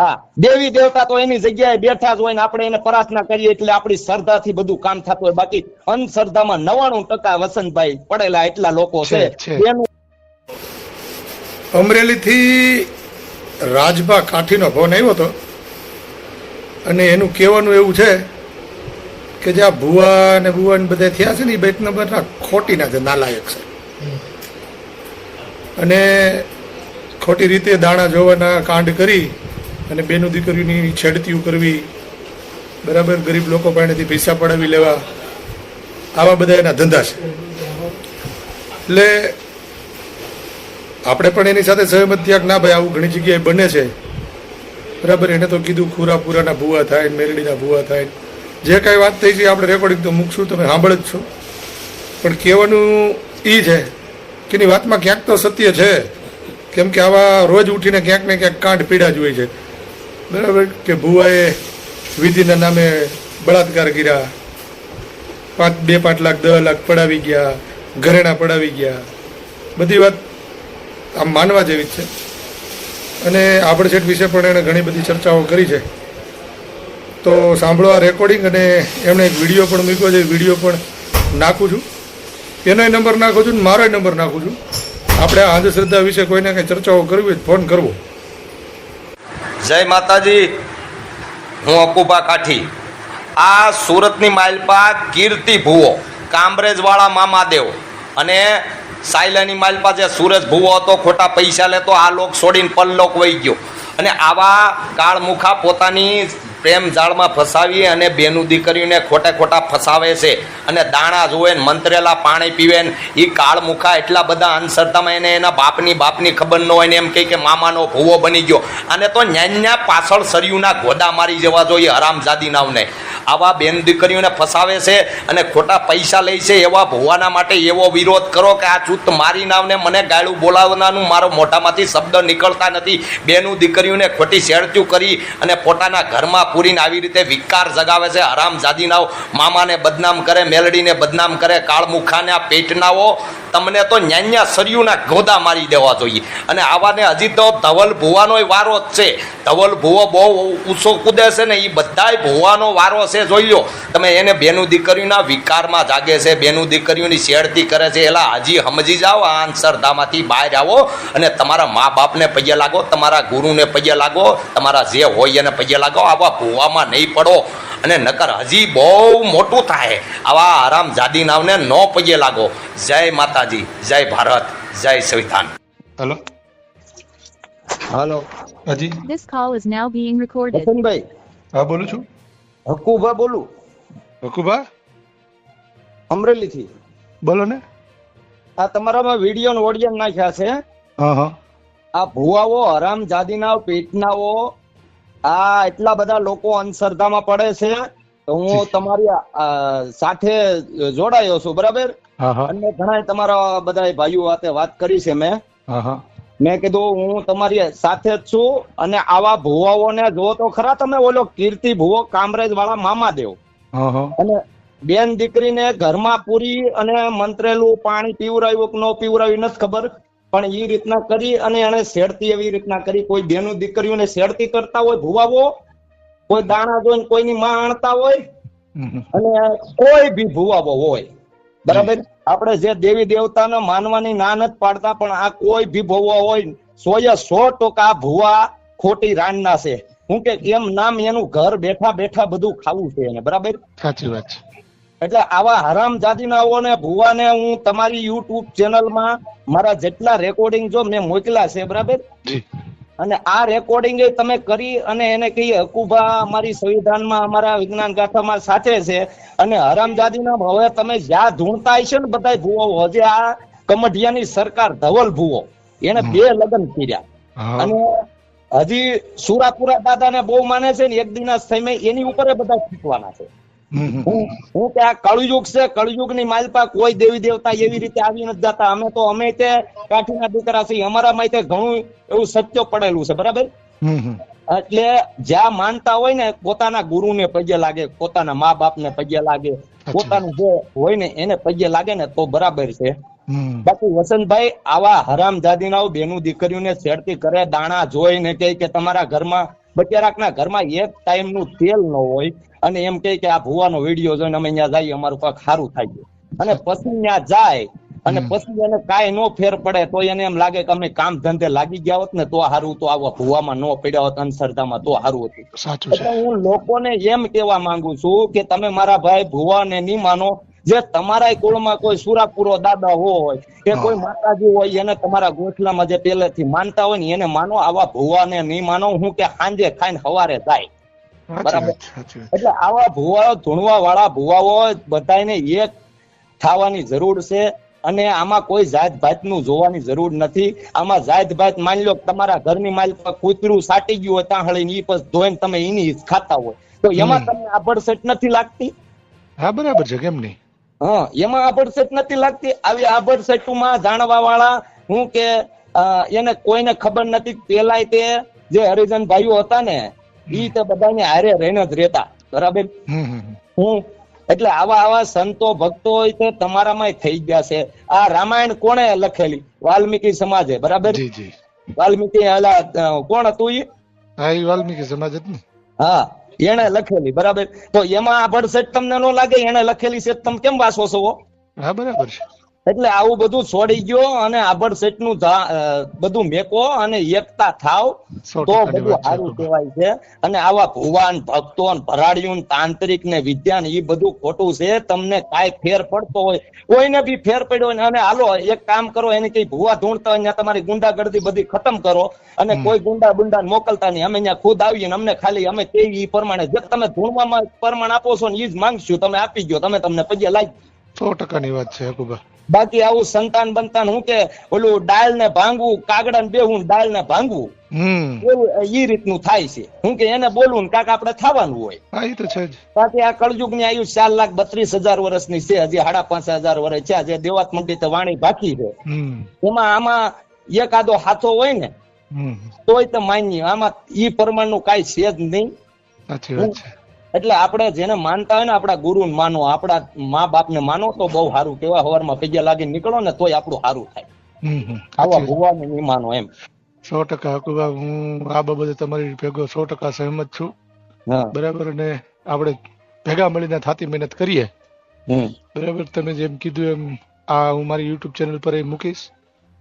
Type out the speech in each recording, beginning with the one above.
હા દેવી દેવતા તો એની જગ્યાએ બેઠા જ હોય ને આપણે એને પ્રાર્થના કરીએ એટલે આપણી શ્રદ્ધાથી બધું કામ થતું હોય. બાકી અંધશ્રદ્ધામાં નવાણું ટકા વસંતભાઈ પડેલા એટલા લોકો છે. એનું અમરેલીથી રાજભા કાઠીનો ફોન આવ્યો હતો. અને એનું કહેવાનું એવું છે કે જે આ ભુવા ને ભુવા ને બધા થયા છે ને એ બેટ નંબરના ખોટીના છે નાલાયક છે. અને ખોટી રીતે દાણા જોવાના કાંડ કરી અને બેનું દીકરીની છેડતીઓ કરવી, બરાબર? ગરીબ લોકો પાસેથી પૈસા પડાવી લેવા. આવા બધા એના ધંધા છે. એટલે આપણે પણ એની સાથે સહમત ત્યાગ ના ભાઈ, આવું ઘણી જગ્યાએ બને છે. બરાબર? એને તો કીધું ખુરાપુરાના ભૂવા થાય, મેરડીના ભૂવા થાય. જે કાંઈ વાત થઈ છે આપણે રેકોર્ડિંગ તો મૂકશું, તમે સાંભળ જ છો. પણ કહેવાનું એ છે કે એની વાતમાં ક્યાંક તો સત્ય છે. કેમ કે આવા રોજ ઉઠીને ક્યાંક ને ક્યાંક કાંઠ પીડા જ હોય છે. બરાબર? કે ભુવાએ વિધિના નામે બળાત્કાર કર્યા. પાંચ, બે, પાંચ લાખ, દસ લાખ પડાવી ગયા, ઘરેણા પડાવી ગયા. બધી વાત આમ માનવા જેવી જ છે. અને આભડછેટ વિશે પણ એણે ઘણી બધી ચર્ચાઓ કરી છે. તો સાંભળો આ રેકોર્ડિંગ અને એમણે એક વીડિયો પણ મૂક્યો છે. વીડિયો પણ નાખું છું. એનોય નંબર નાખું છું ને મારોય નંબર નાખું છું. આપણે આ અંધશ્રદ્ધા વિશે કોઈને કંઈ ચર્ચાઓ કરવી હોય ફોન કરવો. જય માતાજી. હું અકુબા કાઠી. આ સુરતની માલપા કીર્તિ ભુવો, કામરેજવાળા મામાદેવ અને સાયલાની માલપા જે સુરજ ભુવો હતો, ખોટા પૈસા લેતો, આ લોક છોડીને પરલોક વહી ગયો. અને આવા કાળમુખા પોતાની પ્રેમ જાળમાં ફસાવી અને બેનું દીકરીઓને ખોટે ખોટા ફસાવે છે અને દાણા જોવે ને મંત્રેલા પાણી પીવે ને એ કાળમુખા એટલા બધા અંધશ્રદ્ધામાં એને એના બાપની બાપની ખબર ન હોય ને એમ કહે કે મામાનો ભૂવો બની ગયો. અને તો ન્યાન્યા પાછળ સરિયુના ગોદા મારી જવા જોઈએ હરામજાદી નાવને. આવા બેન દીકરીઓને ફસાવે છે અને ખોટા પૈસા લે છે એવા ભુવાના માટે એવો વિરોધ કરો કે આ ચૂત મારી નાવને મને ગાળું બોલાવવાનું મારો મોઢામાંથી શબ્દ નીકળતા નથી. બેનું દીકરીઓને ખોટી શેરત્યું કરી અને પોતાના ઘરમાં પૂરીને આવી રીતે વિકાર જગાવે છે. આરામ જાદીનાઓ મામાને બદનામ કરે, મેલડીને બદનામ કરે, કાળમુખાને આ પેટનાઓ તમને તો ન્યાન્યા સરિયુના ગોદા મારી દેવા જોઈએ. અને આવાને હજી તો ધવલ ભુવાનો વારો જ છે. ધવલ ભુવો બહુ ઊંચો કૂદે છે ને એ બધાય ભુવાનો વારો છે. જોઈ લો તમે એને બેનું દીકરીના વિકારમાં જાગે છે. બેનું દીકરીઓની શેરતી કરે છે. એલા, હજી સમજી જાઓ આ અંધશ્રદ્ધામાંથી બહાર આવો અને તમારા મા બાપને પૈયા લાગો, તમારા ગુરુને પૈયા લાગો, તમારા જે હોય એને પૈયા લાગો. આવા ભુવામાં નહીં પડો અને નકર હજી બહુ મોટું થાય. આવા આરામ જાદી નાવને ન પગે લાગો. જય માતાજી જય ભારત જય સંવિધાન. હલો? હેલો. હાજી? This call is now being recorded. વસંતભાઈ. હા બોલું છું. હકુભા બોલું. હકુભા? અમરેલીથી. બોલો ને. આ તમારામાં વીડિયો ને ઓડિયો નાખ્યા છે. હા હા. આ ભુવાઓ હરામ જાદીના પેટનાઓ આ એટલા બધા લોકો અંધશ્રદ્ધામાં પડે છે તો હું તમારી સાથે જોડાયો છું બરાબર? અને ઘણા તમારા બધા ભાઈઓ વાતે વાત કરી છે મેં. મેં કીધું હું તમારી સાથે જ છું અને આવા ભુવાઓને જો તો ખરા તમે ઓલો કીર્તિ ભુવો કામરેજ વાળા મામાદેવ દેવ અને બેન દીકરીને ઘરમાં પૂરી અને મંત્રેલું પાણી પીવરાયું કે ન પીવરાયું નથી ખબર. પણ એ રીતના કરી અને એને શેડતી એવી રીતના કરી. કોઈ બેનું દીકરીઓને શેડતી કરતા હોય ભુવાઓ કોઈ દાણા જોઈને કોઈની માં આણતા હોય. અને કોઈ બી ભુવાઓ હોય. બરાબર? આપણે જે દેવી દેવતાને માનવાની ના નથી પાડતા પણ આ કોઈ ભી ભુવા હોય સોએ સો ટકા ભુવા ખોટી રાનના છે. હું કે કેમ નામ એનું ઘર બેઠા બેઠા બધું ખાવું છે એને. બરાબર? સાચી વાત છે. એટલે આવા હરામ જાતિનાઓને ભુવાને હું તમારી યુટ્યુબ ચેનલમાં મારા જેટલા રેકોર્ડિંગ જો મેં મોકલા છે બરાબર? અને આ રેકોર્ડિંગ તમે કરી અને એને કહીએ હકુભા અમારી સંવિધાનમાં અમારા વિજ્ઞાન ગાથામાં સાચે છે. અને હરામજાદીના હવે તમે જ્યાં ધૂણતા છે ને બધા ભુવો હજી આ કમઢિયાની સરકાર ધવલ ભુવો. એને બે લગ્ન કર્યા. અને હજી સુરાપુરા દાદાને બહુ માને છે ને એક દિના સમય એની ઉપર બધા શીખવાના છે. હું હું કે આ કળયુગ છે કળયુગની માલપા કોઈ દેવી દેવતા એવી રીતે આવી નથી જતા. અમે તો અમે તે કાઠીના દીકરા છીએ. અમારા માટે ઘણું એવું સત્ય પડેલું છે બરાબર. એટલે જ્યાં માનતા હોય ને પોતાના ગુરુ ને પગે લાગે પોતાના મા બાપ ને પગે લાગે પોતાનું જે હોય ને એને પગે લાગે ને તો બરાબર છે. બાકી વસંતભાઈ આવા હરામ જાદીનાઓ બેનું દીકરીઓને છેડતી કરે દાણા જોઈ ને કે તમારા ઘરમાં બચારાકના ઘરમાં એક ટાઈમનું તેલ ન હોય અને એમ કે આ ભુવાનો વીડિયો જોઈને અમે અહીંયા જઈએ અમારું કાંઈક સારું થાય છે અને પછી ત્યાં જાય અને પછી એને કાંઈ નો ફેર પડે તો એને એમ લાગે કે અમે કામ ધંધે લાગી ગયા હોત ને તો સારું તો આવા ભુવામાં ન પડ્યા હોત અંધશ્રદ્ધામાં તો સારું હતું. એટલે હું લોકોને એમ કેવા માંગુ છું કે તમે મારા ભાઈ ભુવાને નહીં માનો જે તમારા કુળમાં કોઈ સુરાપુરો દાદા હોય કે કોઈ માતાજી હોય એને તમારા ગોઠલામાં જે પહેલેથી માનતા હોય ને એને માનો આવા ભુવાને નહીં માનો હું કે સાંજે ખાઈને સવારે જાય. બરાબર. એટલે આવા ભુવાઓ ધૂણવા વાળા ભુવાઓ બધાને એક થવાની જરૂર છે અને આમાં કોઈ જાતનું જોવાની જરૂર નથી. આમાં જાત ભાત માની લો તમારા ઘરની માલ પર કૂતરું સાટી ગયું હોય ત્યાં હળી ઈ પછી ધોઈને તમે એની ખાતા હોય. તો એમાં તમને આ આભડસેટ નથી લાગતી? હા બરાબર છે કેમ નહીં? હા એમાં આભડસેટ નથી લાગતી. આવી આભડસેટમાં જાણવા વાળા હું કે એને કોઈને ખબર નથી. પેલાય તે જે હરિજન ભાઈઓ હતા ને ઈ તે બધાને હારે રહીને જ રહેતા. બરાબર. હું એટલે આવા આવા સંતો ભક્તો હોય તે તમારામાં થઈ ગયા છે. આ રામાયણ કોણે લખેલી? વાલ્મીકી સમાજે બરાબર? વાલ્મીકી કોણ હતું ઈ? હા વાલ્મીકી સમાજ હા. એને લખેલી, બરાબર? તો એમાં આ ભડસેટ તમને ન લાગે? એને લખેલી છે તમે કેમ વાસો છો હા, બરાબર છે. એટલે આવું બધું છોડી ગયો અને આભડસેટનું બધું મેકો અને એકતા થાવ તો બધું સારું કહેવાય છે. અને આવા ભુવાન ભક્તો ભરાડિયું તાંત્રિક ને વિદ્યાન એ બધું ખોટું છે. તમને કાંઈ ફેર પડતો હોય કોઈને બી ફેર પડ્યો હોય ને અને હાલો એક કામ કરો એને કઈ ભુવા ધૂણતા હોય તમારી ગુંડાગર્દી બધી ખતમ કરો. અને કોઈ ગુંડા બુંડા મોકલતા નહીં. અમે અહીંયા ખુદ આવીએ ને અમને ખાલી અમે તે પ્રમાણે જે તમે ધૂણવામાં પ્રમાણ આપો છો ને એ જ માંગશું. તમે આપી ગયો તમે તમને પગે લાગી સો ટકાની વાત છે કુબા બાકી આવું સંતાન બનતા હું કે ઓલું ડાળ ને ભાંગવું કાગડા ને બેહવું ડાળ ને ભાંગવું ઈ રીતનું થાય છે. હું કે એને બોલવું ને કાક આપણે થવાનું હોય. હા એ તો છે જ. બાકી આ કળયુગની આયુ ચાર લાખ બત્રીસ હજાર વર્ષની છે હજી સાડા પાંચ હજાર વર્ષ છે જે દેવાત મંડી તો વાણી બાકી છે. એમાં આમાં એકાદો હાથો હોય ને તોય તો માન્ય. આમાં ઈ પ્રમાણનું કાંઈ છે જ નહીં. સાચી વાત છે. એટલે આપણે જેને માનતા હોય ને આપણા ગુરુ માનો આપણા મા બાપ ને માનો તો બહુ સારું. કેવા હવારમાં પગે લાગી નીકળો ને તોય આપણું સારું થાય. આવા ભુવાને નહીં માનો એમ. સો ટકા હકુબા હું આ બાબતે તમારી ભેગો સો ટકા સહેમત છું. બરાબર અને આપણે ભેગા મળીને થાતી મહેનત કરીએ. બરાબર તમે જેમ કીધું એમ આ હું મારી યુટ્યુબ ચેનલ પર એ મૂકીશ.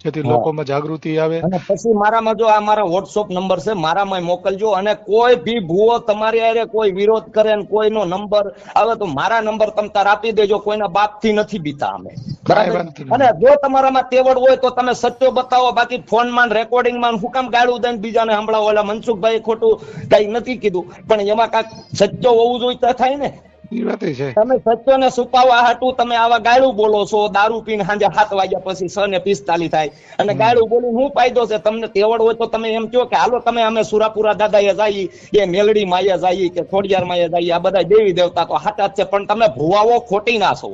જેથી લોકોમાં જાગૃતિ આવે. અને પછી મારામાં જો આ મારા વોટ્સઅપ નંબર છે મારામાં મોકલજો અને કોઈ ભી ભૂવો તમારી આરે કોઈ વિરોધ કરે ને કોઈનો નંબર આવે તો મારા નંબર તમ તાર આપી દેજો કોઈના બાપથી નથી બીતા અમે. બરાબર? અને જો તમારામાં તેવડ હોય તો તમે સત્યો બતાવો બાકી ફોનમાં રેકોર્ડિંગમાં હું કામ ગાળું દઈને બીજાને હમણાં એટલે મનસુખભાઈ ખોટું કઈ નથી કીધું. પણ એમાં કાંઈક સત્ય હોવું જોઈએ તો થાય ને. એ સચ્ચો ને છુપાવવા હાટું તમે આવા ગાળું બોલો છો દારૂ પીને સાંજે સાત વાગ્યા પછી છ ને પિસ્તાલીસ થાય. અને ગાળું બોલી શું ફાયદો છે? તમને તેવડ હોય તો તમે એમ કહો કે હાલો તમે અમે સુરાપુરા દાદા એ જઈએ કે મેલડી માયે જઈએ કે ખોડિયાર માયે જઈએ આ બધા દેવી દેવતા તો હાટા જ છે પણ તમે ભુવાઓ ખોટી ના છો.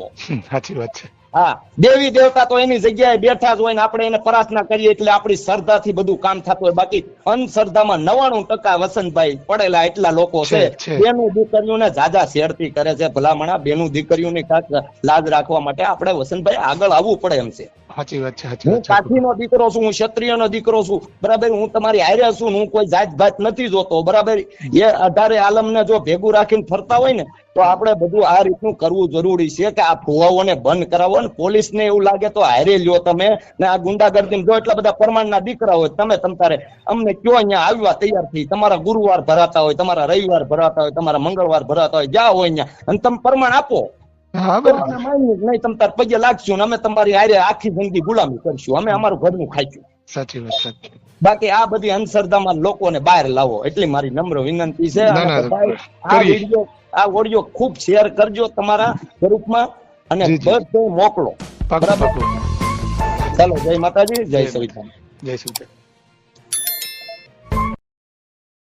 સાચી વાત છે. હા દેવી દેવતા તો એની જગ્યાએ બેઠા જ હોય ને આપણે એને પ્રાર્થના કરીએ એટલે આપણી શ્રદ્ધાથી બધું કામ થતું હોય. બાકી અંધશ્રદ્ધામાં નવાણું ટકા વસંતભાઈ પડેલા એટલા લોકો છે. બેનું દીકરીઓને જાજા શેરતી કરે છે. ભલામણા બેનું દીકરીઓની ખાસ લાજ રાખવા માટે આપણે વસંતભાઈ આગળ આવવું પડે એમ છે. સાચી વાત છે હું કાઠીનો દીકરો છું હું ક્ષત્રિયનો દીકરો છું. બરાબર હું તમારી હારે છું હું કોઈ જાત ભાત નથી જોતો બરાબર? એ અઢારે આલમને જો ભેગું રાખીને ફરતા હોય ને તો આપણે બધું આ રીતનું કરવું જરૂરી છે કે આ ભુવાઓને બંધ કરાવો ને પોલીસને એવું લાગે તો હારે લ્યો તમે ને આ ગુંડાગર્દી જો એટલા બધા પ્રમાણના દીકરા હોય તમે તમ તારે અમને કયો અહીંયા આવ્યા તૈયાર થઈ તમારા ગુરુવાર ભરાતા હોય તમારા રવિવાર ભરાતા હોય તમારા મંગળવાર ભરાતા હોય જ્યાં હોય અહીંયા અને તમે પ્રમાણ આપો. હા બરાબર. નહીં તમ તાર પગે લાગશું અમે તમારી હારે આખી જિંદગી ગુલામી કરશું. અમે અમારું ઘરનું ખાઈશું. સાચી વાત સાચી બાકી આ બધી અંધશ્રદ્ધામાં લોકોને બહાર લાવો એટલી મારી નમ્ર વિનંતી છે. આ વીડિયો આ ઓડિયો ખૂબ શેર કરજો તમારા ગ્રુપમાં અને. બધે મોકલો. બરાબર. ચાલો જય માતાજી જય સવિતા જય કૃષ્ણ